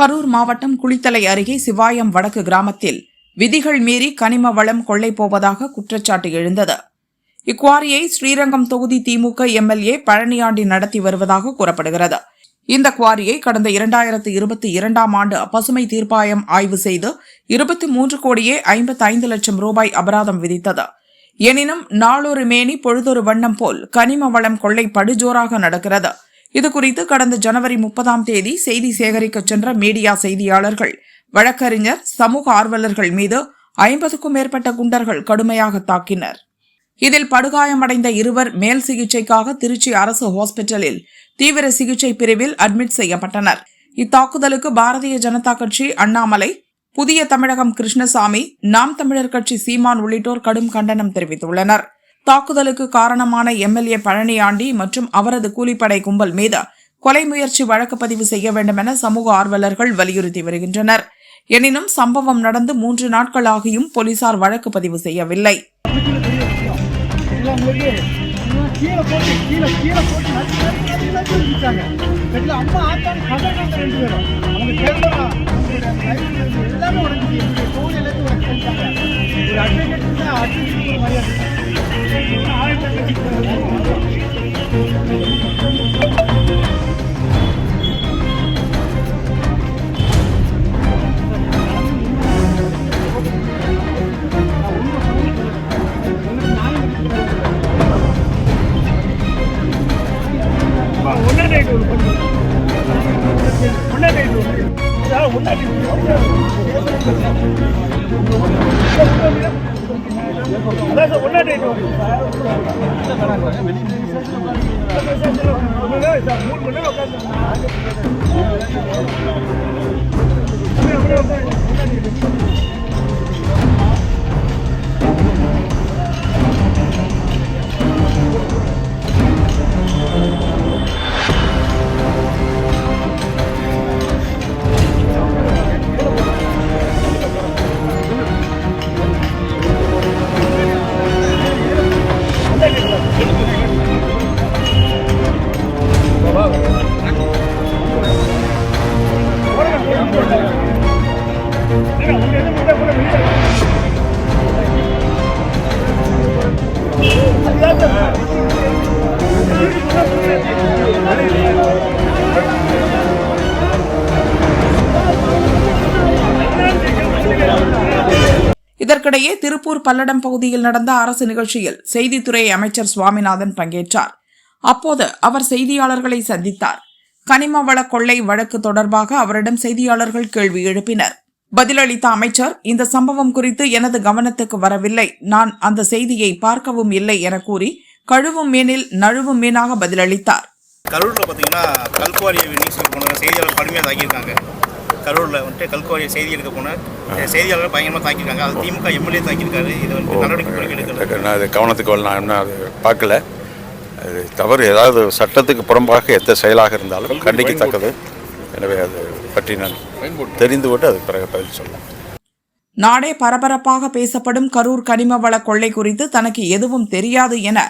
கரூர் மாவட்டம் குளித்தலை அருகே சிவாயம் வடக்கு கிராமத்தில் விதிகள் மீறி கனிம வளம் கொள்ளை போவதாக குற்றச்சாட்டு எழுந்தது. இக்குவாரியை ஸ்ரீரங்கம் தொகுதி திமுக எம்எல்ஏ பழனியாண்டி நடத்தி வருவதாக கூறப்படுகிறது. இந்த குவாரியை கடந்த இரண்டாயிரத்து இருபத்தி இரண்டாம் ஆண்டு பசுமை தீர்ப்பாயம் ஆய்வு செய்து இருபத்தி மூன்று கோடியே ஐம்பத்தைந்து லட்சம் ரூபாய் அபராதம் விதித்தது. எனினும் நாளொரு மேனி பொழுதொரு வண்ணம் போல் கனிம வளம் கொள்ளை படுஜோராக நடக்கிறது. இதுகுறித்து கடந்த ஜனவரி முப்பதாம் தேதி செய்தி சேகரிக்கச் சென்ற மீடியா செய்தியாளர்கள். வழக்கறிஞர் சமூக ஆர்வலர்கள் மீது ஐம்பதுக்கும் மேற்பட்ட குண்டர்கள் கடுமையாக தாக்கினர். இதில் படுகாயமடைந்த இருவர் மேல் சிகிச்சைக்காக திருச்சி அரசு ஹாஸ்பிட்டலில் தீவிர சிகிச்சை பிரிவில் அட்மிட் செய்யப்பட்டனர். இத்தாக்குதலுக்கு பாரதிய ஜனதா கட்சி அண்ணாமலை புதிய தமிழகம் கிருஷ்ணசாமி நாம் தமிழர் கட்சி சீமான் உள்ளிட்டோர் கடும் கண்டனம் தெரிவித்துள்ளனர். தாக்குதலுக்கு காரணமான எம்எல்ஏ பழனியாண்டி மற்றும் அவரது கூலிப்படை கும்பல் மீது கொலை முயற்சி வழக்கு பதிவு செய்ய வேண்டும் என சமூக ஆர்வலர்கள் வலியுறுத்தி வருகின்றனர். எனினும் சம்பவம் நடந்து மூன்று நாட்களாகியும் போலீசார் வழக்கு பதிவு செய்யவில்லை. இல்லை ஒன்றரை இதற்கிடையே திருப்பூர் பல்லடம் பகுதியில் நடந்த அரசு நிகழ்ச்சியில் செய்தித்துறை அமைச்சர் சுவாமிநாதன் பங்கேற்றார். அப்போது அவர் செய்தியாளர்களை சந்தித்தார். கனிம வள கொள்ளை வழக்கு தொடர்பாக அவரிடம் செய்தியாளர்கள் கேள்வி எழுப்பினர். பதிலளித்த அமைச்சர் இந்த சம்பவம் குறித்து எனது கவனத்துக்கு வரவில்லை. நான் அந்த செய்தியை பார்க்கவும் இல்லை என கூறி கழுவும் மீனில் நழுவும் மீனாக பதிலளித்தார். கரூரில் பார்த்தீங்கன்னா கல்குவாரியை நியூஸ் போன செய்தியாளர் கடுமையாக தாக்கியிருக்காங்க. கரூரில் வந்துட்டு கல்குவாரியை செய்தி எடுக்க போன செய்தியாளர் பயங்கரமாக தாக்கியிருக்காங்க. அது திமுக எம்எல்ஏ தாக்கியிருக்காரு. இது வந்து நடவடிக்கை எடுக்கல. நான் அது கவனத்துக்கு வரல. நான் இன்னும் அது பார்க்கல. அது தவறு. ஏதாவது சட்டத்துக்கு புறம்பாக எந்த செயலாக இருந்தாலும் கண்டிக்கத்தக்கது எனவே அது பற்றி நான் தெரிந்து கொண்டு அது பிறகு பதில் சொல்லலாம். நாடே பரபரப்பாக பேசப்படும் கரூர் கனிம வள கொள்ளை குறித்து தனக்கு எதுவும் தெரியாது என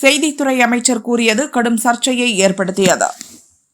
செய்தித்துறை அமைச்சர் கூறியது கடும் சர்ச்சையை ஏற்படுத்தியது.